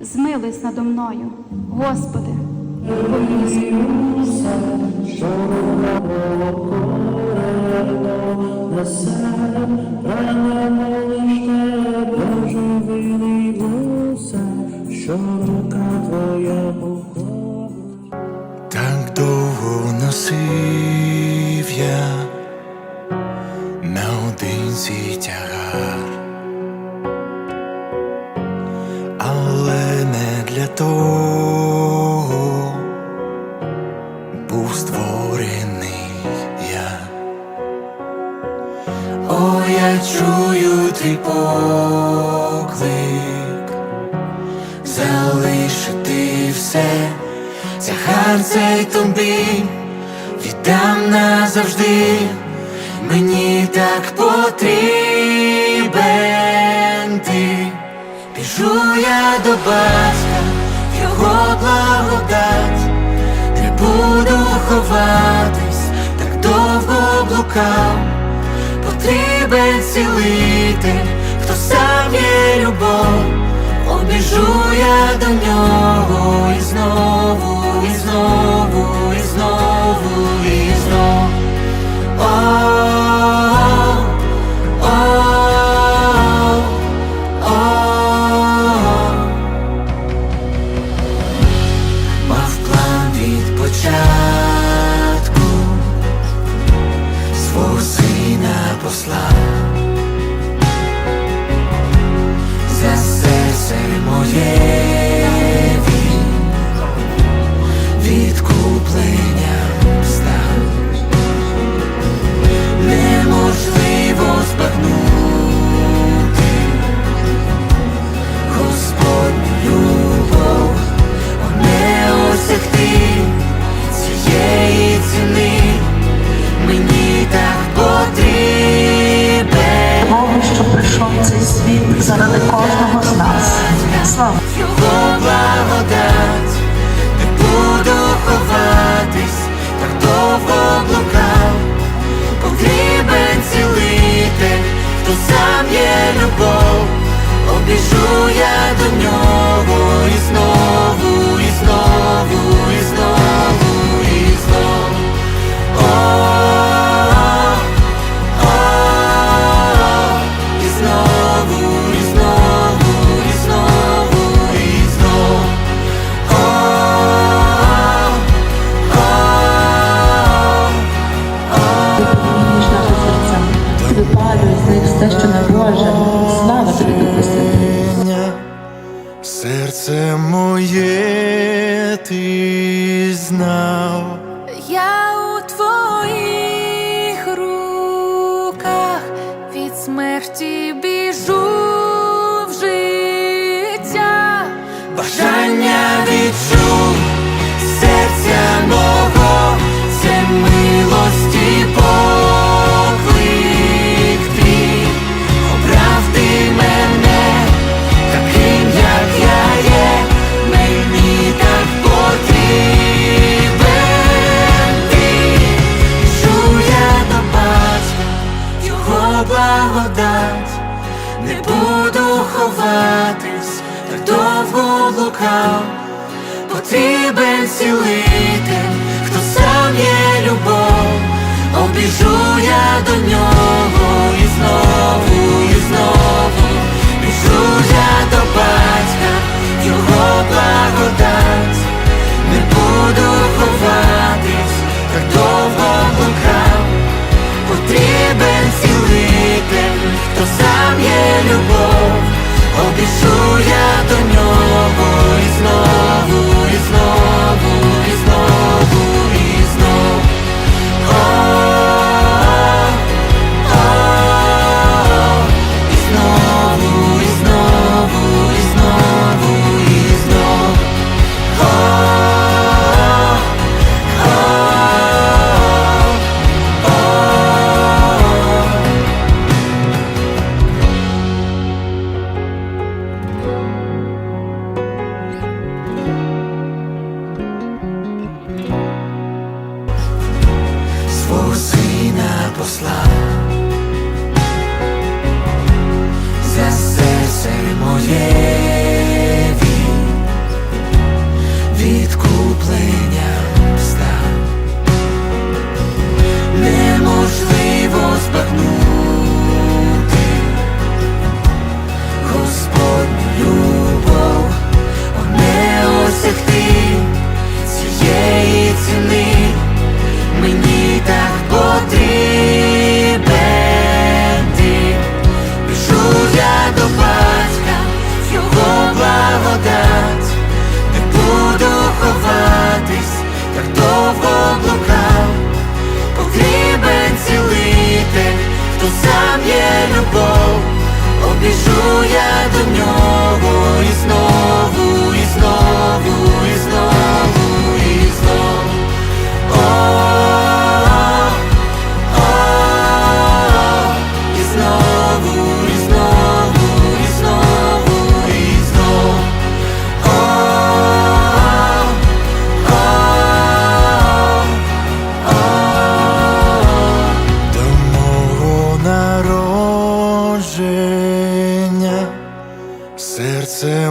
Змилуйся надо мною, Господи, змилуйся. Що рука твоя покова. Так довго носив я був створений я. О, я чую твій поклик, залишити все, тягар цей тобі, віддам назавжди, мені так потрібен ти, біжу я до батька, блукав потрібен цілитель, хто сам є любов, обіжу я до нього і знову, і знову, і знову, і Його благодать, не буду ховатись, так довго блукав, потрібен цілитель, хто сам є любов, обіжу я до нього і знову, ти знав, Я у твоїх руках від смерті так довго блукав, потрібен цілитель, хто сам є любов, обіжу я до нього і знову, і знову, біжу я до батька, його благодать, не буду ховатись, так довго блукав, потрібен цілитель, хто сам є любов, обіжу я до нього і знову, Серце